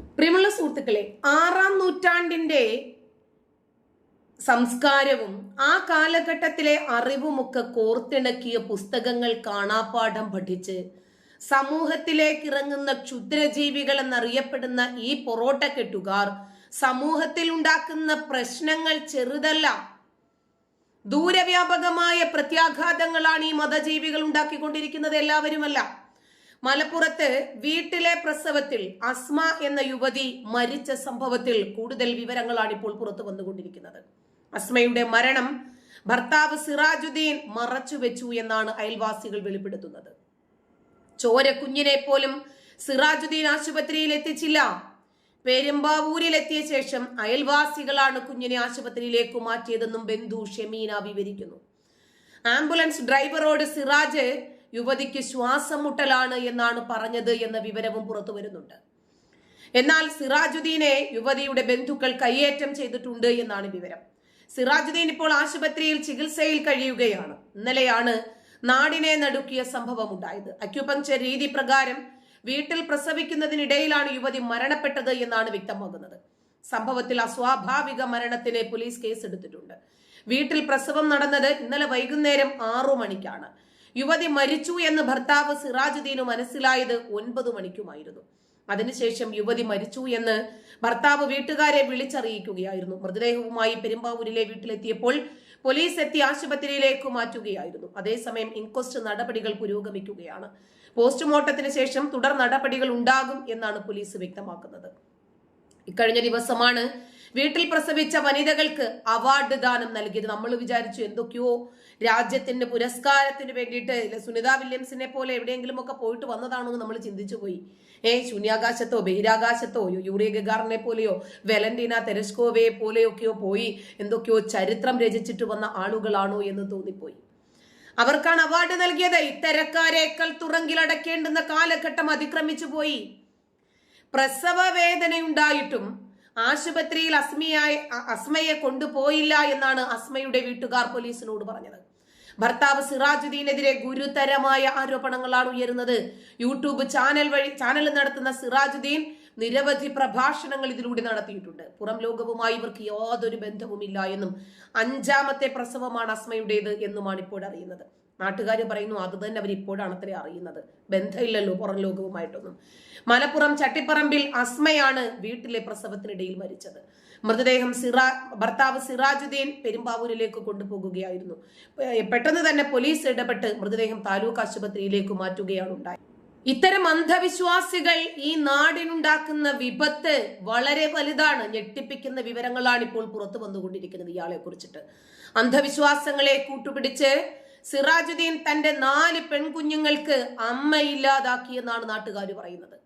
പ്രിയമുള്ള സുഹൃത്തുക്കളെ ആറാം നൂറ്റാണ്ടിന്റെ സംസ്കാരവും ആ കാലഘട്ടത്തിലെ അറിവുമൊക്കെ കോർത്തിണക്കിയ പുസ്തകങ്ങൾ കാണാപ്പാഠം പഠിച്ച് സമൂഹത്തിലേക്ക് ഇറങ്ങുന്ന ക്ഷുദ്രജീവികൾ എന്നറിയപ്പെടുന്ന ഈ പൊറോട്ട കെട്ടുകാർ സമൂഹത്തിൽ ഉണ്ടാക്കുന്ന പ്രശ്നങ്ങൾ ചെറുതല്ല. ദൂരവ്യാപകമായ പ്രത്യാഘാതങ്ങളാണ് ഈ മതജീവികൾ ഉണ്ടാക്കിക്കൊണ്ടിരിക്കുന്നത് എല്ലാവരുമല്ല. മലപ്പുറത്ത് വീട്ടിലെ പ്രസവത്തിൽ അസ്മ എന്ന യുവതി മരിച്ച സംഭവത്തിൽ കൂടുതൽ വിവരങ്ങളാണ് ഇപ്പോൾ പുറത്തു വന്നുകൊണ്ടിരിക്കുന്നത്. അസ്മയുടെ മരണം ഭർത്താവ് സിറാജുദ്ദീൻ മറച്ചുവെച്ചു എന്നാണ് അയൽവാസികൾ വെളിപ്പെടുത്തുന്നത്. ചോര കുഞ്ഞിനെ പോലും സിറാജുദ്ദീൻ ആശുപത്രിയിൽ എത്തിച്ചില്ല. പെരുമ്പാവൂരിൽ എത്തിയ ശേഷം അയൽവാസികളാണ് കുഞ്ഞിനെ ആശുപത്രിയിലേക്ക് മാറ്റിയതെന്നും ബന്ധു ഷെമീന വിവരിക്കുന്നു. ആംബുലൻസ് ഡ്രൈവറോട് സിറാജ് യുവതിക്ക് ശ്വാസം മുട്ടലാണ് എന്നാണ് പറഞ്ഞത് എന്ന വിവരവും പുറത്തു വരുന്നുണ്ട്. എന്നാൽ സിറാജുദ്ദീനെ യുവതിയുടെ ബന്ധുക്കൾ കയ്യേറ്റം ചെയ്തിട്ടുണ്ട് എന്നാണ് വിവരം. സിറാജുദ്ദീൻ ഇപ്പോൾ ആശുപത്രിയിൽ ചികിത്സയിൽ കഴിയുകയാണ്. ഇന്നലെയാണ് നാടിനെ നടുക്കിയ സംഭവം ഉണ്ടായത് അക്യുപങ്ചർ രീതി പ്രകാരം വീട്ടിൽ പ്രസവിക്കുന്നതിനിടയിലാണ് യുവതി മരണപ്പെട്ടത് എന്നാണ് വ്യക്തമാകുന്നത്. സംഭവത്തിൽ അസ്വാഭാവിക മരണത്തിന് പോലീസ് കേസ് എടുത്തിട്ടുണ്ട് വീട്ടിൽ പ്രസവം നടന്നത് ഇന്നലെ വൈകുന്നേരം ആറു മണിക്കാണ്. യുവതി മരിച്ചു എന്ന് ഭർത്താവ് സിറാജുദ്ദീന് മനസ്സിലായത് ഒൻപത് മണിക്കുമായിരുന്നു. അതിനുശേഷം യുവതി മരിച്ചു എന്ന് ഭർത്താവ് വീട്ടുകാരെ വിളിച്ചറിയിക്കുകയായിരുന്നു. മൃതദേഹവുമായി പെരുമ്പാവൂരിലെ വീട്ടിലെത്തിയപ്പോൾ പോലീസ് എത്തി ആശുപത്രിയിലേക്ക് മാറ്റുകയായിരുന്നു. അതേസമയം ഇൻക്വസ്റ്റ് നടപടികൾ പുരോഗമിക്കുകയാണ്. പോസ്റ്റ്മോർട്ടത്തിന് ശേഷം തുടർ നടപടികൾ ഉണ്ടാകും എന്നാണ് പോലീസ് വ്യക്തമാക്കുന്നത്. ഇക്കഴിഞ്ഞ ദിവസമാണ് വീട്ടിൽ പ്രസവിച്ച വനിതകൾക്ക് അവാർഡ് ദാനം നൽകിയത്. നമ്മൾ വിചാരിച്ചു എന്തൊക്കെയോ രാജ്യത്തിന്റെ പുരസ്കാരത്തിന് വേണ്ടിയിട്ട് സുനിത വില്യംസിനെ പോലെ എവിടെയെങ്കിലും ഒക്കെ പോയിട്ട് വന്നതാണോ നമ്മൾ ചിന്തിച്ചു പോയി. ഏ ശൂന്യാകാശത്തോ ബഹിരാകാശത്തോ യൂറിയ ഗഗാറിനെ പോലെയോ വെലന്റീന തെരസ്കോവയെ പോലെയൊക്കെയോ പോയി എന്തൊക്കെയോ ചരിത്രം രചിച്ചിട്ട് വന്ന ആളുകളാണോ എന്ന് തോന്നിപ്പോയി. അവർക്കാണ് അവാർഡ് നൽകിയത്. ഇത്തരക്കാരേക്കാൾ തുറങ്കിലടക്കേണ്ടുന്ന കാലഘട്ടം അതിക്രമിച്ചു പോയി. പ്രസവ വേദനയുണ്ടായിട്ടും ആശുപത്രിയിൽ അസ്മിയായി അസ്മയെ കൊണ്ടുപോയില്ല എന്നാണ് അസ്മയുടെ വീട്ടുകാർ പോലീസിനോട് പറഞ്ഞത്. ഭർത്താവ് സിറാജുദ്ദീനെതിരെ ഗുരുതരമായ ആരോപണങ്ങളാണ് ഉയരുന്നത്. യൂട്യൂബ് ചാനൽ വഴി ചാനൽ നടത്തുന്ന സിറാജുദ്ദീൻ നിരവധി പ്രഭാഷണങ്ങൾ ഇതിലൂടെ നടത്തിയിട്ടുണ്ട്. പുറം ലോകവുമായി ഇവർക്ക് യാതൊരു ബന്ധവുമില്ല എന്നും അഞ്ചാമത്തെ പ്രസവമാണ് അസ്മയുടേത് എന്നുമാണ് ഇപ്പോൾ അറിയുന്നത്. നാട്ടുകാർ പറയുന്നു അത് തന്നെ അവർ ഇപ്പോഴാണ് അറിയുന്നത്. ബന്ധമില്ലല്ലോ പുറം ലോകവുമായിട്ടൊന്നും. മലപ്പുറം ചട്ടിപ്പറമ്പിൽ അസ്മയാണ് വീട്ടിലെ പ്രസവത്തിനിടയിൽ മരിച്ചത്. മൃതദേഹം സിറാ ഭർത്താവ് സിറാജുദ്ദീൻ പെരുമ്പാവൂരിലേക്ക് കൊണ്ടുപോകുകയായിരുന്നു. പെട്ടെന്ന് തന്നെ പോലീസ് ഇടപെട്ട് മൃതദേഹം താലൂക്ക് ആശുപത്രിയിലേക്ക് മാറ്റുകയാണ് ഉണ്ടായത്. ഇത്തരം അന്ധവിശ്വാസികൾ ഈ നാടിനുണ്ടാക്കുന്ന വിപത്ത് വളരെ വലുതാണ്. ഞെട്ടിപ്പിക്കുന്ന വിവരങ്ങളാണ് ഇപ്പോൾ പുറത്തു വന്നുകൊണ്ടിരിക്കുന്നത് ഇയാളെ കുറിച്ചിട്ട്. അന്ധവിശ്വാസങ്ങളെ കൂട്ടുപിടിച്ച് സിറാജുദ്ദീൻ തന്റെ നാല് പെൺകുഞ്ഞുങ്ങൾക്ക് അമ്മയില്ലാതാക്കിയെന്നാണ് നാട്ടുകാർ പറയുന്നത്.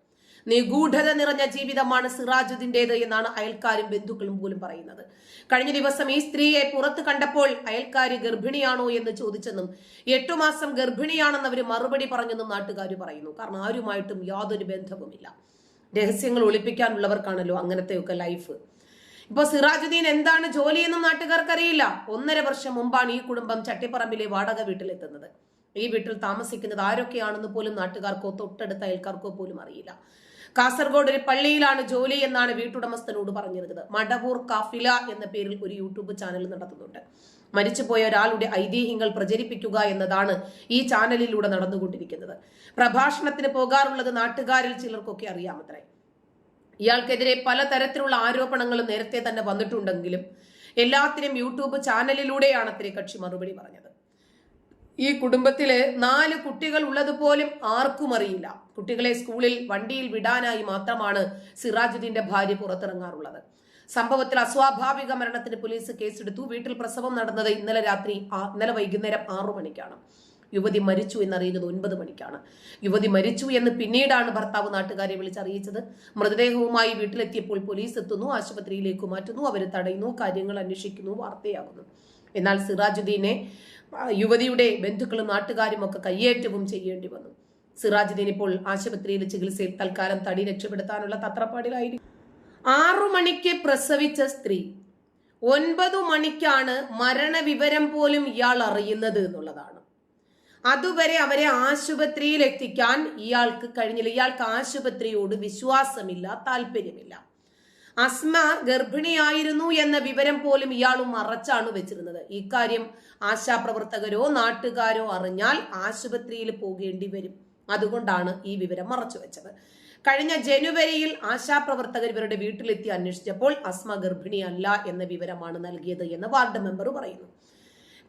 നിഗൂഢത നിറഞ്ഞ ജീവിതമാണ് സിറാജുദ്ദീന്റെത് എന്നാണ് അയൽക്കാരും ബന്ധുക്കളും പോലും പറയുന്നത്. കഴിഞ്ഞ ദിവസം ഈ സ്ത്രീയെ പുറത്ത് കണ്ടപ്പോൾ അയൽക്കാരി ഗർഭിണിയാണോ എന്ന് ചോദിച്ചെന്നും എട്ടു മാസം ഗർഭിണിയാണെന്ന് അവർ മറുപടി പറഞ്ഞെന്നും നാട്ടുകാർ പറയുന്നു. കാരണം ആരുമായിട്ടും യാതൊരു ബന്ധവുമില്ല. രഹസ്യങ്ങൾ ഒളിപ്പിക്കാനുള്ളവർക്കാണല്ലോ അങ്ങനത്തെയൊക്കെ ലൈഫ്. ഇപ്പൊ സിറാജുദ്ദീൻ എന്താണ് ജോലിയെന്നും നാട്ടുകാർക്കറിയില്ല. ഒന്നര വർഷം മുമ്പാണ് ഈ കുടുംബം ചട്ടിപ്പറമ്പിലെ വാടക വീട്ടിലെത്തുന്നത്. ഈ വീട്ടിൽ താമസിക്കുന്നത് ആരൊക്കെയാണെന്ന് പോലും നാട്ടുകാർക്കോ തൊട്ടടുത്ത അയൽക്കാർക്കോ പോലും അറിയില്ല. കാസർഗോഡ് ഒരു പള്ളിയിലാണ് ജോലി എന്നാണ് വീട്ടുടമസ്ഥനോട് പറഞ്ഞിരുന്നത്. മടവൂർ കാഫില എന്ന പേരിൽ ഒരു യൂട്യൂബ് ചാനൽ നടത്തുന്നുണ്ട്. മരിച്ചുപോയ ഒരാളുടെ ഐതിഹ്യങ്ങൾ പ്രചരിപ്പിക്കുക എന്നതാണ് ഈ ചാനലിലൂടെ നടന്നുകൊണ്ടിരിക്കുന്നത്. പ്രഭാഷണത്തിന് പോകാറുള്ളത് നാട്ടുകാരിൽ ചിലർക്കൊക്കെ അറിയാമത്രേ. ഇയാൾക്കെതിരെ പലതരത്തിലുള്ള ആരോപണങ്ങൾ നേരത്തെ തന്നെ വന്നിട്ടുണ്ടെങ്കിലും എല്ലാത്തിനും യൂട്യൂബ് ചാനലിലൂടെയാണ് അത്രേ കക്ഷി മറുപടി പറഞ്ഞത്. ഈ കുടുംബത്തിൽ നാല് കുട്ടികൾ ഉള്ളതുപോലും ആർക്കും അറിയില്ല. കുട്ടികളെ സ്കൂളിൽ വണ്ടിയിൽ വിടാനായി മാത്രമാണ് സിറാജുദ്ദീന്റെ ഭാര്യ പുറത്തിറങ്ങാറുള്ളത്. സംഭവത്തിൽ അസ്വാഭാവിക മരണത്തിന് പോലീസ് കേസെടുത്തു. വീട്ടിൽ പ്രസവം നടന്നത് ഇന്നലെ രാത്രി ഇന്നലെ വൈകുന്നേരം ആറു മണിക്കാണ്. യുവതി മരിച്ചു എന്നറിയുന്നത് ഒൻപത് മണിക്കാണ്. യുവതി മരിച്ചു എന്ന് പിന്നീടാണ് ഭർത്താവ് നാട്ടുകാരെ വിളിച്ചറിയിച്ചത്. മൃതദേഹവുമായി വീട്ടിലെത്തിയപ്പോൾ പോലീസ് എത്തുന്നു ആശുപത്രിയിലേക്ക് മാറ്റുന്നു അവരെ തടയുന്നു കാര്യങ്ങൾ അന്വേഷിക്കുന്നു വാർത്തയാകുന്നു. എന്നാൽ സിറാജുദ്ദീനെ യുവതിയുടെ ബന്ധുക്കളും നാട്ടുകാരും ഒക്കെ കയ്യേറ്റവും ചെയ്യേണ്ടി വന്നു. സിറാജുദ്ദീൻ ഇപ്പോൾ ആശുപത്രിയിൽ ചികിത്സയിൽ തൽക്കാലം തടി രക്ഷപ്പെടുത്താനുള്ള തത്രപ്പാടിലായിരിക്കും. ആറു മണിക്ക് പ്രസവിച്ച സ്ത്രീ ഒൻപതു മണിക്കാണ് മരണവിവരം പോലും ഇയാൾ അറിയുന്നത് എന്നുള്ളതാണ്. അതുവരെ അവരെ ആശുപത്രിയിൽ എത്തിക്കാൻ ഇയാൾക്ക് കഴിഞ്ഞില്ല. ഇയാൾക്ക് ആശുപത്രിയോട് വിശ്വാസമില്ല താല്പര്യമില്ല. അസ്മ ഗർഭിണിയായിരുന്നു എന്ന വിവരം പോലും ഇയാളും മറച്ചാണ് വെച്ചിരുന്നത്. ഇക്കാര്യം ആശാപ്രവർത്തകരോ നാട്ടുകാരോ അറിഞ്ഞാൽ ആശുപത്രിയിൽ പോകേണ്ടി വരും. അതുകൊണ്ടാണ് ഈ വിവരം മറച്ചു വെച്ചത്. കഴിഞ്ഞ ജനുവരിയിൽ ആശാപ്രവർത്തകർ ഇവരുടെ വീട്ടിലെത്തി അന്വേഷിച്ചപ്പോൾ അസ്മ ഗർഭിണിയല്ല എന്ന വിവരമാണ് നൽകിയത് എന്ന് വാർഡ് മെമ്പർ പറയുന്നു.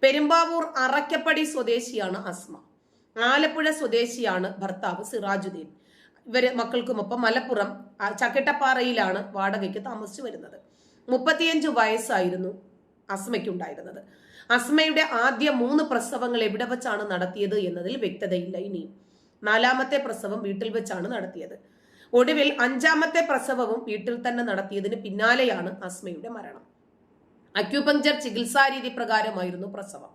പെരുമ്പാവൂർ അറക്കപ്പടി സ്വദേശിയാണ് അസ്മ. ആലപ്പുഴ സ്വദേശിയാണ് ഭർത്താവ് സിറാജുദ്ദീൻ. ഇവർ മക്കൾക്കുമൊപ്പം മലപ്പുറം ചക്കട്ടപ്പാറയിലാണ് വാടകയ്ക്ക് താമസിച്ചു വരുന്നത്. മുപ്പത്തിയഞ്ച് വയസ്സായിരുന്നു അസ്മയ്ക്കുണ്ടായിരുന്നത്. അസ്മയുടെ ആദ്യ മൂന്ന് പ്രസവങ്ങൾ എവിടെ വെച്ചാണ് നടത്തിയത് എന്നതിൽ വ്യക്തതയില്ല ഇനിയും നാലാമത്തെ പ്രസവം വീട്ടിൽ വെച്ചാണ് നടത്തിയത്. ഒടുവിൽ അഞ്ചാമത്തെ പ്രസവവും വീട്ടിൽ തന്നെ നടത്തിയതിന് പിന്നാലെയാണ് അസ്മയുടെ മരണം. അക്യൂപങ്ചർ ചികിത്സാരീതി പ്രകാരമായിരുന്നു പ്രസവം.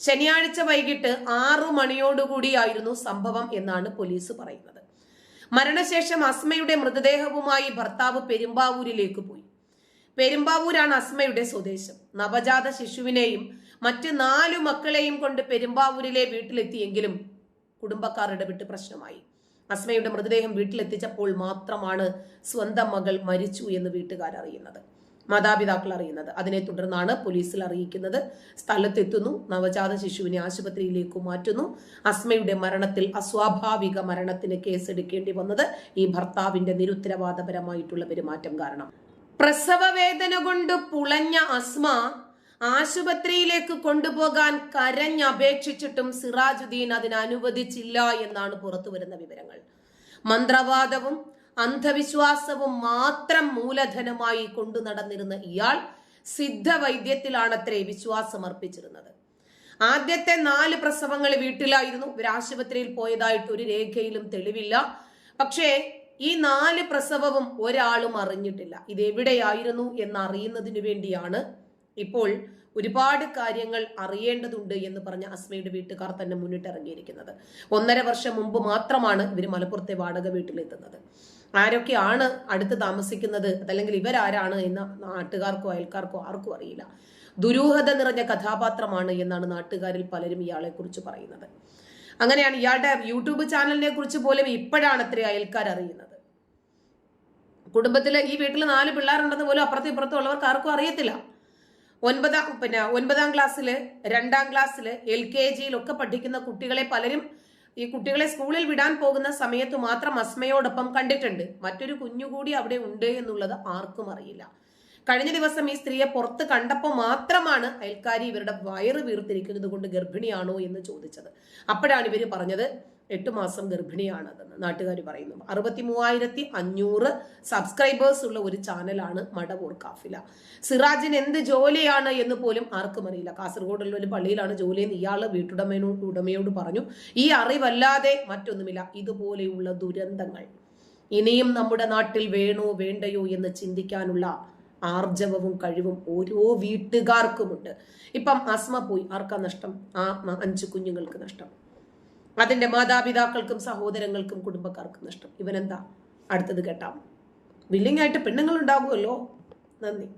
ശനിയാഴ്ച വൈകിട്ട് ആറു മണിയോടുകൂടിയായിരുന്നു സംഭവം എന്നാണ് പോലീസ് പറയുന്നത്. മരണശേഷം അസ്മയുടെ മൃതദേഹവുമായി ഭർത്താവ് പെരുമ്പാവൂരിലേക്ക് പോയി. പെരുമ്പാവൂരാണ് അസ്മയുടെ സ്വദേശം. നവജാത ശിശുവിനെയും മറ്റ് നാലു മക്കളെയും കൊണ്ട് പെരുമ്പാവൂരിലെ വീട്ടിലെത്തിയെങ്കിലും കുടുംബക്കാർ ഇടപെട്ട് പ്രശ്നമായി. അസ്മയുടെ മൃതദേഹം വീട്ടിലെത്തിച്ചപ്പോൾ മാത്രമാണ് സ്വന്തം മകൾ മരിച്ചു എന്ന് വീട്ടുകാർ അറിയുന്നത് മാതാപിതാക്കൾ അറിയുന്നത് അതിനെ തുടർന്നാണ് പോലീസിൽ അറിയിക്കുന്നത്. സ്ഥലത്തെത്തുന്നു. നവജാത ശിശുവിനെ ആശുപത്രിയിലേക്ക് മാറ്റുന്നു. അസ്മയുടെ മരണത്തിൽ അസ്വാഭാവിക മരണത്തിന് കേസെടുക്കേണ്ടി വന്നത് ഈ ഭർത്താവിന്റെ നിരുത്തരവാദപരമായിട്ടുള്ള പെരുമാറ്റം കാരണം. പ്രസവ വേദന കൊണ്ട് പുളഞ്ഞ അസ്മ ആശുപത്രിയിലേക്ക് കൊണ്ടുപോകാൻ കരഞ്ഞപേക്ഷിച്ചിട്ടും സിറാജുദ്ദീൻ അതിനനുവദിച്ചില്ല എന്നാണ് പുറത്തുവരുന്ന വിവരങ്ങൾ. മന്ത്രവാദവും അന്ധവിശ്വാസവും മാത്രം മൂലധനമായി കൊണ്ടു നടന്നിരുന്ന ഇയാൾ സിദ്ധവൈദ്യത്തിലാണത്രേ വിശ്വാസം അർപ്പിച്ചിരുന്നത് ആദ്യത്തെ നാല് പ്രസവങ്ങൾ വീട്ടിലായിരുന്നു. ഇവർ ആശുപത്രിയിൽ പോയതായിട്ട് ഒരു രേഖയിലും തെളിവില്ല. പക്ഷേ ഈ നാല് പ്രസവവും ഒരാളും അറിഞ്ഞിട്ടില്ല. ഇത് എവിടെയായിരുന്നു എന്ന് അറിയുന്നതിന് വേണ്ടിയാണ് ഇപ്പോൾ ഒരുപാട് കാര്യങ്ങൾ അറിയേണ്ടതുണ്ട് എന്ന് പറഞ്ഞ അസ്മയുടെ വീട്ടുകാർ തന്നെ മുന്നിട്ടിറങ്ങിയിരിക്കുന്നത്. ഒന്നര വർഷം മുമ്പ് മാത്രമാണ് ഇവർ മലപ്പുറത്തെ വാടക വീട്ടിലെത്തുന്നത്. ആരൊക്കെയാണ് അടുത്ത് താമസിക്കുന്നത്? അതല്ലെങ്കിൽ ഇവരാരാണ് എന്ന് നാട്ടുകാർക്കോ അയൽക്കാർക്കോ ആർക്കും അറിയില്ല. ദുരൂഹത നിറഞ്ഞ കഥാപാത്രമാണ് എന്നാണ് നാട്ടുകാരിൽ പലരും ഇയാളെ കുറിച്ച് പറയുന്നത്. അങ്ങനെയാണ് ഇയാളുടെ യൂട്യൂബ് ചാനലിനെ കുറിച്ച് പോലും ഇപ്പോഴാണ് അത്ര അയൽക്കാർ അറിയുന്നത്. കുടുംബത്തിലെ ഈ വീട്ടിൽ നാല് പിള്ളേരുണ്ടെന്ന് പോലും അപ്പുറത്തും ഇപ്പുറത്തും ഉള്ളവർക്ക് ആർക്കും അറിയത്തില്ല. ഒൻപതാം പിന്നെ ഒൻപതാം ക്ലാസ്സിൽ രണ്ടാം ക്ലാസ്സിൽ എൽ കെ ജിയിലൊക്കെ പഠിക്കുന്ന കുട്ടികളെ പലരും ഈ കുട്ടികളെ സ്കൂളിൽ വിടാൻ പോകുന്ന സമയത്ത് മാത്രം അസ്മയോടൊപ്പം കണ്ടിട്ടുണ്ട്. മറ്റൊരു കുഞ്ഞുകൂടി അവിടെ ഉണ്ട് എന്നുള്ളത് ആർക്കും അറിയില്ല. കഴിഞ്ഞ ദിവസം ഈ സ്ത്രീയെ പുറത്ത് കണ്ടപ്പോൾ മാത്രമാണ് അയൽക്കാരി ഇവരുടെ വയറ് വീർത്തിരിക്കുന്നത് കൊണ്ട് ഗർഭിണിയാണോ എന്ന് ചോദിച്ചത്. അപ്പോഴാണ് ഇവർ പറഞ്ഞത് എട്ട് മാസം ഗർഭിണിയാണതെന്ന് നാട്ടുകാർ പറയുന്നു. അറുപത്തി മൂവായിരത്തി അഞ്ഞൂറ് സബ്സ്ക്രൈബേഴ്സ് ഉള്ള ഒരു ചാനലാണ് മടവൂർ കാഫില. സിറാജിന് എന്ത് ജോലിയാണ് എന്ന് പോലും ആർക്കും അറിയില്ല. കാസർഗോഡുള്ള ഒരു പള്ളിയിലാണ് ജോലി എന്ന് ഇയാൾ വീട്ടുടമയോട് ഉടമയോട് പറഞ്ഞു. ഈ അറിവല്ലാതെ മറ്റൊന്നുമില്ല. ഇതുപോലെയുള്ള ദുരന്തങ്ങൾ. ഇനിയും നമ്മുടെ നാട്ടിൽ വേണോ വേണ്ടയോ എന്ന് ചിന്തിക്കാനുള്ള ആർജവവും കഴിവും ഓരോ വീട്ടുകാർക്കുമുണ്ട്. ഇപ്പം അസ്മ പോയി. ആർക്കാ നഷ്ടം? ആ അഞ്ച് കുഞ്ഞുങ്ങൾക്ക് നഷ്ടം. അതിന്റെ മാതാപിതാക്കൾക്കും സഹോദരങ്ങൾക്കും കുടുംബക്കാർക്കും നഷ്ടം. ഇവനെന്താ? അടുത്തത് കേട്ടാം. വില്ലിംഗ് ആയിട്ട് പെണ്ണുങ്ങൾ ഉണ്ടാകുമല്ലോ നന്ദി.